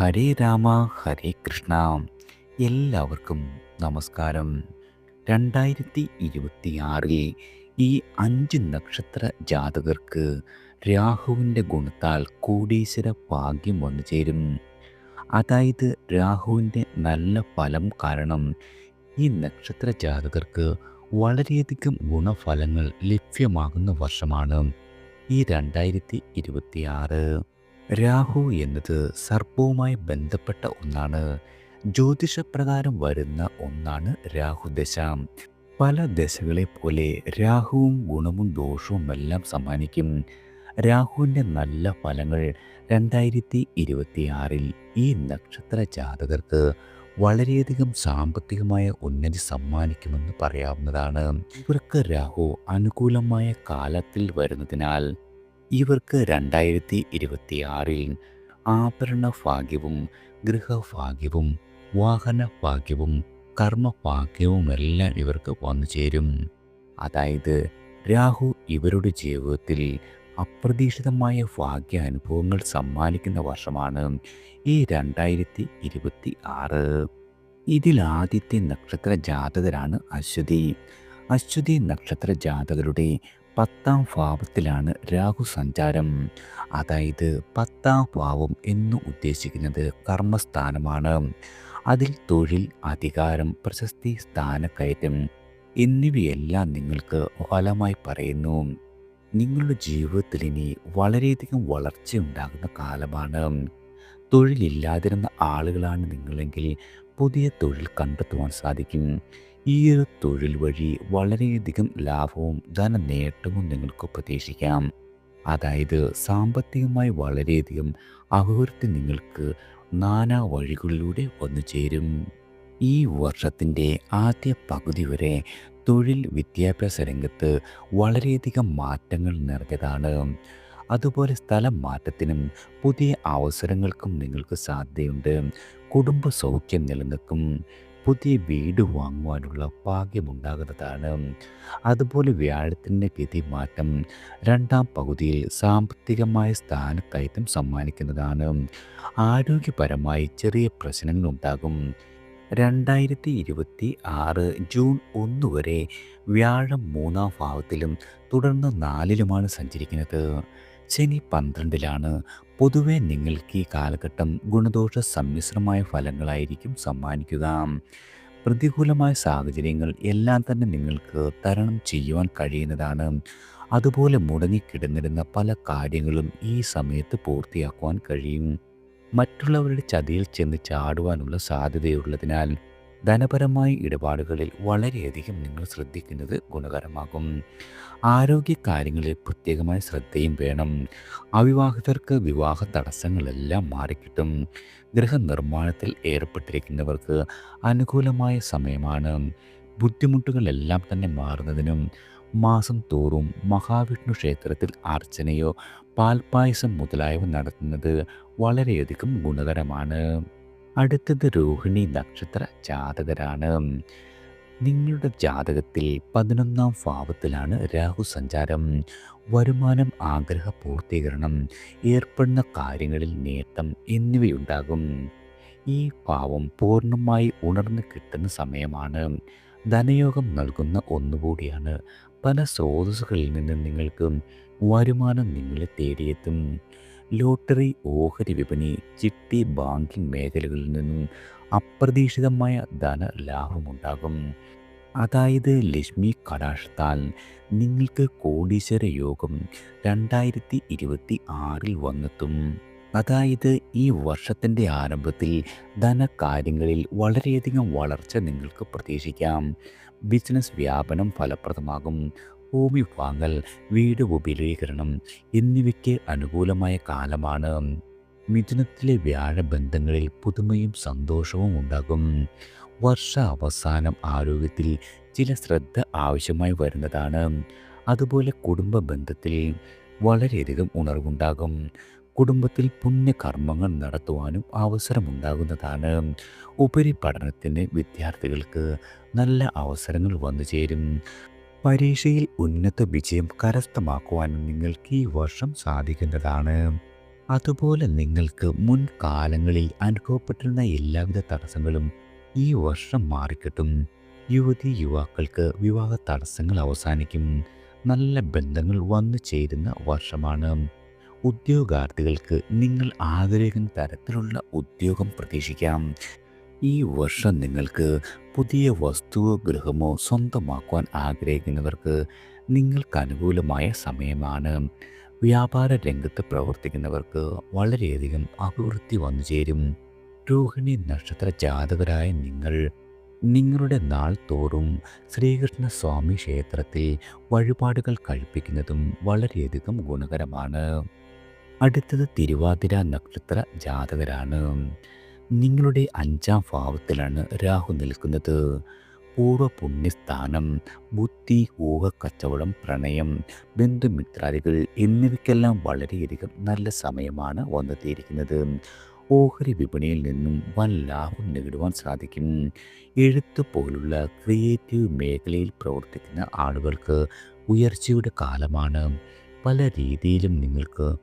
ഹരേ രാമ ഹരേ കൃഷ്ണ. എല്ലാവർക്കും നമസ്കാരം. രണ്ടായിരത്തി ഇരുപത്തിയാറിൽ ഈ അഞ്ച് നക്ഷത്ര ജാതകർക്ക് രാഹുവിന്റെ ഗുണത്താൽ കോടീശ്വര ഭാഗ്യം വന്നു ചേരും. അതായത് രാഹുവിന്റെ നല്ല ഫലം കാരണം ഈ നക്ഷത്ര ജാതകർക്ക് വളരെയധികം ഗുണഫലങ്ങൾ ലഭ്യമാകുന്ന വർഷമാണ് ഈ രണ്ടായിരത്തി ഇരുപത്തിയാറ്. രാഹു എന്നത് സർപ്പവുമായി ബന്ധപ്പെട്ട ഒന്നാണ്. ജ്യോതിഷപ്രകാരം വരുന്ന ഒന്നാണ് രാഹുദശ പല ദശകളെ പോലെ രാഹുവും ഗുണവും ദോഷവും എല്ലാം സമ്മാനിക്കും. രാഹുവിന്റെ നല്ല ഫലങ്ങൾ രണ്ടായിരത്തി ഇരുപത്തിയാറിൽ ഈ നക്ഷത്ര ജാതകർക്ക് വളരെയധികം സാമ്പത്തികമായ ഉന്നതി സമ്മാനിക്കുമെന്ന് പറയാവുന്നതാണ്. ഇവർക്ക് രാഹു അനുകൂലമായ കാലത്തിൽ വരുന്നതിനാൽ ഇവർക്ക് രണ്ടായിരത്തി ഇരുപത്തിയാറിൽ ആഭരണ ഭാഗ്യവും ഗൃഹഭാഗ്യവും വാഹന ഭാഗ്യവും കർമ്മഭാഗ്യവുമെല്ലാം ഇവർക്ക് വന്നു ചേരും. അതായത് രാഹു ഇവരുടെ ജീവിതത്തിൽ അപ്രതീക്ഷിതമായ ഭാഗ്യ അനുഭവങ്ങൾ സമ്മാനിക്കുന്ന വർഷമാണ് ഈ രണ്ടായിരത്തി ഇരുപത്തി ആറ് ഇതിൽ ആദ്യത്തെ നക്ഷത്ര ജാതകരാണ് അശ്വതി. അശ്വതി നക്ഷത്ര ജാതകരുടെ പത്താം ഭാവത്തിലാണ് രാഹു സഞ്ചാരം. അതായത് പത്താം ഭാവം എന്ന് ഉദ്ദേശിക്കുന്നത് കർമ്മസ്ഥാനമാണ്. അതിൽ തൊഴിൽ അധികാരം പ്രശസ്തി സ്ഥാനക്കയറ്റം എന്നിവയെല്ലാം നിങ്ങൾക്ക് ഫലമായി പറയുന്നു. നിങ്ങളുടെ ജീവിതത്തിൽ ഇനി വളരെയധികം വളർച്ചയുണ്ടാകുന്ന കാലമാണ്. തൊഴിലില്ലാതിരുന്ന ആളുകളാണ് നിങ്ങളെങ്കിൽ പുതിയ തൊഴിൽ കണ്ടെത്തുവാൻ സാധിക്കും. ഈ ഒരു തൊഴിൽ വഴി വളരെയധികം ലാഭവും ധനനേട്ടവും നിങ്ങൾക്ക് പ്രതീക്ഷിക്കാം അതായത് സാമ്പത്തികമായി വളരെയധികം അഭിവൃദ്ധി നിങ്ങൾക്ക് നാനാ വഴികളിലൂടെ വന്നു ചേരും. ഈ വർഷത്തിന്റെ ആദ്യ പകുതി വരെ തൊഴിൽ വിദ്യാഭ്യാസ രംഗത്ത് വളരെയധികം മാറ്റങ്ങൾ നിറഞ്ഞതാണ്. അതുപോലെ സ്ഥലം മാറ്റത്തിനും പുതിയ അവസരങ്ങൾക്കും നിങ്ങൾക്ക് സാധ്യതയുണ്ട്. കുടുംബ സൗഖ്യം നിലനിൽക്കും. പുതിയ വീട് വാങ്ങുവാനുള്ള ഭാഗ്യമുണ്ടാകുന്നതാണ്. അതുപോലെ വ്യാഴത്തിന്റെ ഗതി മാറ്റം രണ്ടാം പകുതിയിൽ സാമ്പത്തികമായ സ്ഥാനക്കയറ്റം സമ്മാനിക്കുന്നതാണ്. ആരോഗ്യപരമായി ചെറിയ പ്രശ്നങ്ങളുണ്ടാകും. രണ്ടായിരത്തി ഇരുപത്തി ആറ് ജൂൺ ഒന്ന് വരെ വ്യാഴം മൂന്നാം ഭാവത്തിലും തുടർന്ന് നാലിലുമാണ് സഞ്ചരിക്കുന്നത്. ശനി പന്ത്രണ്ടിലാണ് പൊതുവെ നിങ്ങൾക്ക് ഈ കാലഘട്ടം ഗുണദോഷ സമ്മിശ്രമായ ഫലങ്ങളായിരിക്കും സമ്മാനിക്കുക. പ്രതികൂലമായ സാഹചര്യങ്ങൾ എല്ലാം തന്നെ നിങ്ങൾക്ക് തരണം ചെയ്യുവാൻ കഴിയുന്നതാണ്. അതുപോലെ മുടങ്ങിക്കിടന്നിരുന്ന പല കാര്യങ്ങളും ഈ സമയത്ത് പൂർത്തിയാക്കുവാൻ കഴിയും. മറ്റുള്ളവരുടെ ചതിയിൽ ചെന്ന് ചാടുവാനുള്ള സാധ്യതയുള്ളതിനാൽ ധനപരമായ ഇടപാടുകളിൽ വളരെയധികം നിങ്ങൾ ശ്രദ്ധിക്കുന്നത് ഗുണകരമാകും. ആരോഗ്യ കാര്യങ്ങളിൽ പ്രത്യേകമായ ശ്രദ്ധയും വേണം. അവിവാഹിതർക്ക് വിവാഹ തടസ്സങ്ങളെല്ലാം മാറിക്കിട്ടും. ഗൃഹനിർമ്മാണത്തിൽ ഏർപ്പെട്ടിരിക്കുന്നവർക്ക് അനുകൂലമായ സമയമാണ്. ബുദ്ധിമുട്ടുകളെല്ലാം തന്നെ മാറുന്നതിനും മാസം തോറും മഹാവിഷ്ണു ക്ഷേത്രത്തിൽ അർച്ചനയോ പാൽപ്പായസം മുതലായവ നടത്തുന്നത് വളരെയധികം ഗുണകരമാണ്. അടുത്തത് രോഹിണി നക്ഷത്ര ജാതകരാണ്. നിങ്ങളുടെ ജാതകത്തിൽ പതിനൊന്നാം ഭാവത്തിലാണ് രാഹു സഞ്ചാരം. വരുമാനം ആഗ്രഹ പൂർത്തീകരണം ഏർപ്പെടുന്ന കാര്യങ്ങളിൽ നേട്ടം എന്നിവയുണ്ടാകും. ഈ ഭാവം പൂർണമായി ഉണർന്നു കിട്ടുന്ന സമയമാണ്. ധനയോഗം നൽകുന്ന ഒന്നുകൂടിയാണ്. പല സ്രോതസ്സുകളിൽ നിന്ന് നിങ്ങൾക്ക് വരുമാനം നിങ്ങളെ തേടിയെത്തും. ലോട്ടറി ഓഹരി വിപണി ചിട്ടി ബാങ്കിംഗ് മേഖലകളിൽ നിന്നും അപ്രതീക്ഷിതമായ ധനലാഭമുണ്ടാകും. അതായത് ലക്ഷ്മി കടാക്ഷത്താൽ നിങ്ങൾക്ക് കോടീശ്വര യോഗം രണ്ടായിരത്തി ഇരുപത്തി ആറിൽ വന്നെത്തും. അതായത് ഈ വർഷത്തിന്റെ ആരംഭത്തിൽ ധനകാര്യങ്ങളിൽ വളരെയധികം വളർച്ച നിങ്ങൾക്ക് പ്രതീക്ഷിക്കാം. ബിസിനസ് വ്യാപനം ഫലപ്രദമാകും. ഭൂമി വാങ്ങൽ വീട് വിപുലീകരണം എന്നിവയ്ക്ക് അനുകൂലമായ കാലമാണ്. മിഥുനത്തിലെ വ്യാഴബന്ധങ്ങളിൽ പുതുമയും സന്തോഷവും ഉണ്ടാകും. വർഷ അവസാനം ആരോഗ്യത്തിൽ ചില ശ്രദ്ധ ആവശ്യമായി വരുന്നതാണ്. അതുപോലെ കുടുംബ ബന്ധത്തിൽ വളരെയധികം ഉണർവുണ്ടാകും. കുടുംബത്തിൽ പുണ്യകർമ്മങ്ങൾ നടത്തുവാനും അവസരമുണ്ടാകുന്നതാണ്. ഉപരിപഠനത്തിന് വിദ്യാർത്ഥികൾക്ക് നല്ല അവസരങ്ങൾ വന്നു ചേരും പരീക്ഷയിൽ ഉന്നത വിജയം കരസ്ഥമാക്കുവാൻ നിങ്ങൾക്ക് ഈ വർഷം സാധിക്കുന്നതാണ്. അതുപോലെ നിങ്ങൾക്ക് മുൻകാലങ്ങളിൽ അനുഭവപ്പെട്ടിരുന്ന എല്ലാവിധ തടസ്സങ്ങളും ഈ വർഷം മാറിക്കിട്ടും. യുവതി യുവാക്കൾക്ക് വിവാഹ തടസ്സങ്ങൾ അവസാനിക്കും. നല്ല ബന്ധങ്ങൾ വന്നു ചേരുന്ന വർഷമാണ്. ഉദ്യോഗാർത്ഥികൾക്ക് നിങ്ങൾ ആഗ്രഹിക്കുന്ന തരത്തിലുള്ള ഉദ്യോഗം പ്രതീക്ഷിക്കാം. ഈ വർഷം നിങ്ങൾക്ക് പുതിയ വസ്തുവോ ഗൃഹമോ സ്വന്തമാക്കുവാൻ ആഗ്രഹിക്കുന്നവർക്ക് നിങ്ങൾക്ക് അനുകൂലമായ സമയമാണ്. വ്യാപാര രംഗത്ത് പ്രവർത്തിക്കുന്നവർക്ക് വളരെയധികം അഭിവൃദ്ധി വന്നു ചേരും. രോഹിണി നക്ഷത്ര ജാതകരായ നിങ്ങൾ നിങ്ങളുടെ നാൾ തോറും ശ്രീകൃഷ്ണ സ്വാമി ക്ഷേത്രത്തിൽ വഴിപാടുകൾ കഴിപ്പിക്കുന്നതും വളരെയധികം ഗുണകരമാണ്. അടുത്തത് തിരുവാതിര നക്ഷത്ര ജാതകരാണ്. നിങ്ങളുടെ അഞ്ചാം ഭാവത്തിലാണ് രാഹു നിൽക്കുന്നത്. പൂർവ പുണ്യസ്ഥാനം ബുദ്ധി ഊഹക്കച്ചവടം പ്രണയം ബന്ധുമിത്രാദികൾ എന്നിവയ്ക്കെല്ലാം വളരെയധികം നല്ല സമയമാണ് വന്നെത്തിയിരിക്കുന്നത്. ഓഹരി വിപണിയിൽ നിന്നും വൻ ലാഭം നേടുവാൻ സാധിക്കും. എഴുത്ത് പോലുള്ള ക്രിയേറ്റീവ് മേഖലയിൽ പ്രവർത്തിക്കുന്ന ആളുകൾക്ക് ഉയർച്ചയുടെ കാലമാണ്. പല രീതിയിലും നിങ്ങൾക്ക്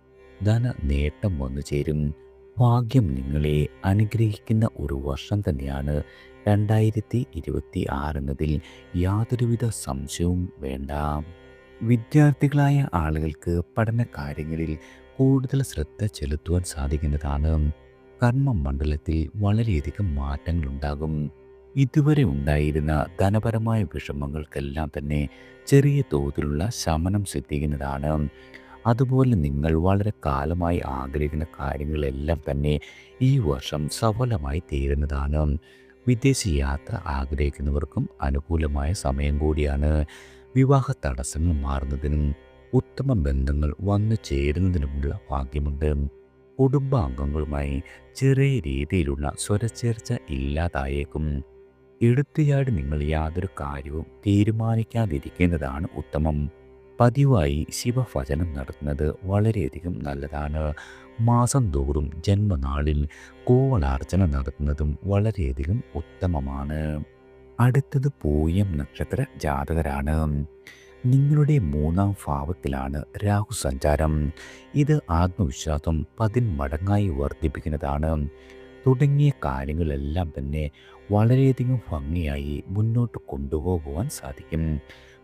ധന നേട്ടം വന്നു ചേരും ഭാഗ്യം നിങ്ങളെ അനുഗ്രഹിക്കുന്ന ഒരു വർഷം തന്നെയാണ്. രണ്ടായിരത്തി ഇരുപത്തി ആറെന്നതിൽ യാതൊരുവിധ സംശയവും വേണ്ട. വിദ്യാർത്ഥികളായ ആളുകൾക്ക് പഠന കാര്യങ്ങളിൽ കൂടുതൽ ശ്രദ്ധ ചെലുത്തുവാൻ സാധിക്കുന്നതാണ്. കർമ്മമണ്ഡലത്തിൽ വളരെയധികം മാറ്റങ്ങളുണ്ടാകും. ഇതുവരെ ഉണ്ടായിരുന്ന ധനപരമായ വിഷമങ്ങൾക്കെല്ലാം തന്നെ ചെറിയ തോതിലുള്ള ശമനം സിദ്ധിക്കുന്നതാണ്. അതുപോലെ നിങ്ങൾ വളരെ കാലമായി ആഗ്രഹിക്കുന്ന കാര്യങ്ങളെല്ലാം തന്നെ ഈ വർഷം സഫലമായി തീരുന്നതാണ്. വിദേശ യാത്ര ആഗ്രഹിക്കുന്നവർക്കും അനുകൂലമായ സമയം കൂടിയാണ്. വിവാഹ തടസ്സങ്ങൾ മാറുന്നതിനും ഉത്തമ ബന്ധങ്ങൾ വന്നു ചേരുന്നതിനുമുള്ള ഭാഗ്യമുണ്ട്. കുടുംബാംഗങ്ങളുമായി ചെറിയ രീതിയിലുള്ള സ്വരച്ചേർച്ച ഇല്ലാതായേക്കും. എടുത്തുചാടി നിങ്ങൾ യാതൊരു കാര്യവും തീരുമാനിക്കാതിരിക്കുന്നതാണ് ഉത്തമം. പതിവായി ശിവഭജനം നടത്തുന്നത് വളരെയധികം നല്ലതാണ്. മാസം തോറും ജന്മനാളിൽ കോവളാർച്ചന നടത്തുന്നതും വളരെയധികം ഉത്തമമാണ്. അടുത്തത് പൂയം നക്ഷത്ര ജാതകരാണ്. നിങ്ങളുടെ മൂന്നാം ഭാവത്തിലാണ് രാഹു സഞ്ചാരം. ഇത് ആത്മവിശ്വാസം പതിന്മടങ്ങായി വർദ്ധിപ്പിക്കുന്നതാണ്. തുടങ്ങിയ കാര്യങ്ങളെല്ലാം തന്നെ വളരെയധികം ഭംഗിയായി മുന്നോട്ട് കൊണ്ടുപോകുവാൻ സാധിക്കും.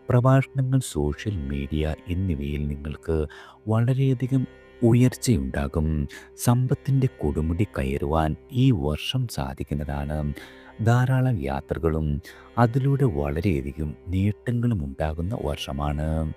പ്രഭാഷണങ്ങൾ സോഷ്യൽ മീഡിയ എന്നിവയിൽ നിങ്ങൾക്ക് വളരെയധികം ഉയർച്ചയുണ്ടാകും. സമ്പത്തിന്റെ കൊടുമുടി കയറുവാൻ ഈ വർഷം സാധിക്കുന്നതാണ്. ധാരാളം യാത്രകളും അതിലൂടെ വളരെയധികം നേട്ടങ്ങളും ഉണ്ടാകുന്ന വർഷമാണ്.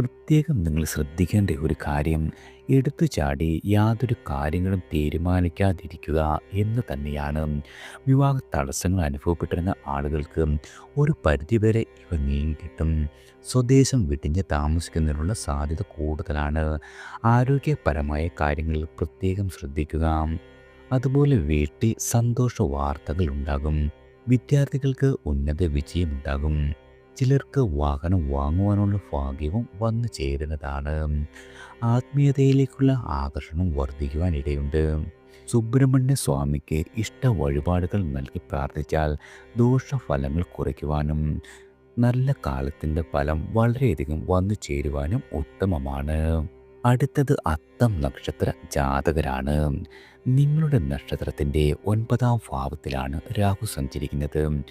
പ്രത്യേകം നിങ്ങൾ ശ്രദ്ധിക്കേണ്ട ഒരു കാര്യം എടുത്തു ചാടി യാതൊരു കാര്യങ്ങളും തീരുമാനിക്കാതിരിക്കുക എന്ന് തന്നെയാണ്. വിവാഹ തടസ്സങ്ങൾ അനുഭവപ്പെട്ടിരുന്ന ആളുകൾക്ക് ഒരു പരിധിവരെ ഇവ നീങ്ങിക്കിട്ടും സ്വദേശം വിടിഞ്ഞ് താമസിക്കുന്നതിനുള്ള സാധ്യത കൂടുതലാണ്. ആരോഗ്യപരമായ കാര്യങ്ങളിൽ പ്രത്യേകം ശ്രദ്ധിക്കുക. അതുപോലെ വീട്ടിൽ സന്തോഷ വാർത്തകൾ ഉണ്ടാകും. വിദ്യാർത്ഥികൾക്ക് ഉന്നത വിജയമുണ്ടാകും ചിലർക്ക് വാഹനം വാങ്ങുവാനുള്ള ഭാഗ്യവും വന്നു ചേരുന്നതാണ്. ആത്മീയതയിലേക്കുള്ള ആകർഷണം വർദ്ധിക്കുവാൻ ഇടയുണ്ട് സുബ്രഹ്മണ്യ സ്വാമിക്ക് ഇഷ്ട വഴിപാടുകൾ നൽകി പ്രാർത്ഥിച്ചാൽ ദോഷഫലങ്ങൾ കുറയ്ക്കുവാനും നല്ല കാലത്തിന്റെ ഫലം വളരെയധികം വന്നു ചേരുവാനും ഉത്തമമാണ്. അടുത്തത് അത്തം നക്ഷത്ര ജാതകരാണ്. നിങ്ങളുടെ നക്ഷത്രത്തിന്റെ ഒൻപതാം ഭാവത്തിലാണ് രാഹു സഞ്ചരിക്കുന്നത്.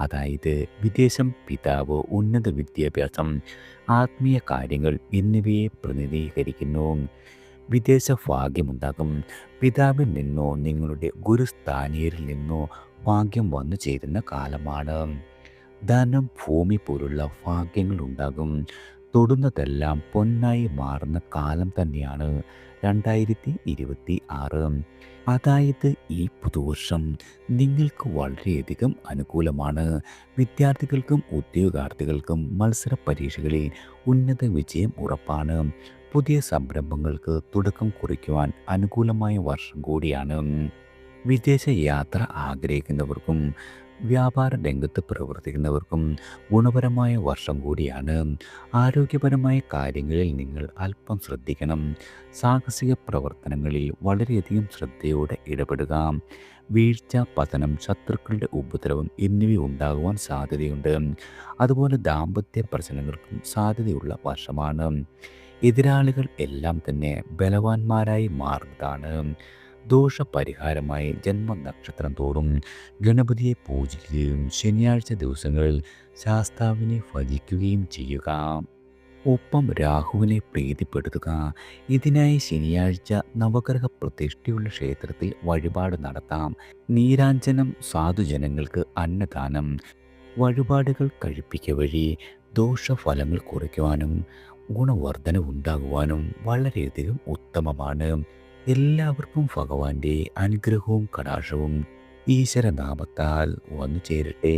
അതായത് വിദേശം പിതാവ് ഉന്നത വിദ്യാഭ്യാസം ആത്മീയ കാര്യങ്ങൾ എന്നിവയെ പ്രതിനിധീകരിക്കുന്നു. വിദേശ ഭാഗ്യമുണ്ടാകും. പിതാവിൽ നിന്നോ നിങ്ങളുടെ ഗുരുസ്ഥാനീയരിൽ നിന്നോ ഭാഗ്യം വന്നു ചേരുന്ന കാലമാണ്. ധനം ഭൂമി പോലുള്ള ഭാഗ്യങ്ങൾ ഉണ്ടാകും. തൊടുന്നതെല്ലാം പൊന്നായി മാറുന്ന കാലം തന്നെയാണ് രണ്ടായിരത്തി ഇരുപത്തി ആറ് അതായത് ഈ പുതുവർഷം നിങ്ങൾക്ക് വളരെയധികം അനുകൂലമാണ്. വിദ്യാർത്ഥികൾക്കും ഉദ്യോഗാർത്ഥികൾക്കും മത്സര പരീക്ഷകളിൽ ഉന്നത വിജയം ഉറപ്പാണ്. പുതിയ സംരംഭങ്ങൾക്ക് തുടക്കം കുറിക്കുവാൻ അനുകൂലമായ വർഷം കൂടിയാണ്. വിദേശ യാത്ര ആഗ്രഹിക്കുന്നവർക്കും വ്യാപാര രംഗത്ത് പ്രവർത്തിക്കുന്നവർക്കും ഗുണപരമായ വർഷം കൂടിയാണ്. ആരോഗ്യപരമായ കാര്യങ്ങളിൽ നിങ്ങൾ അല്പം ശ്രദ്ധിക്കണം. സാഹസിക പ്രവർത്തനങ്ങളിൽ വളരെയധികം ശ്രദ്ധയോടെ ഇടപെടുക. വീഴ്ച പതനം ശത്രുക്കളുടെ ഉപദ്രവം എന്നിവ ഉണ്ടാകുവാൻ സാധ്യതയുണ്ട്. അതുപോലെ ദാമ്പത്യ പ്രശ്നങ്ങൾക്കും സാധ്യതയുള്ള വർഷമാണ്. എതിരാളികൾ എല്ലാം തന്നെ ബലവാന്മാരായി മാറുന്നതാണ്. ദോഷപരിഹാരമായി ജന്മനക്ഷത്രം തോറും ഗണപതിയെ പൂജിക്കുകയും ശനിയാഴ്ച ദിവസങ്ങളിൽ ശാസ്താവിനെ ഭജിക്കുകയും ചെയ്യുക. ഒപ്പം രാഹുവിനെ പ്രീതിപ്പെടുത്തുക. ഇതിനായി ശനിയാഴ്ച നവഗ്രഹ പ്രതിഷ്ഠയുള്ള ക്ഷേത്രത്തിൽ വഴിപാട് നടത്താം. നീരാഞ്ജനം സാധുജനങ്ങൾക്ക് അന്നദാനം. വഴിപാടുകൾ കഴിപ്പിക്കുക വഴി ദോഷഫലങ്ങൾ കുറയ്ക്കുവാനും ഗുണവർധന ഉണ്ടാകുവാനും വളരെയധികം ഉത്തമമാണ്. എല്ലാവർക്കും ഭഗവാന്റെ അനുഗ്രഹവും കടാക്ഷവും ഈശ്വരനാമത്താൽ വന്നു ചേരട്ടെ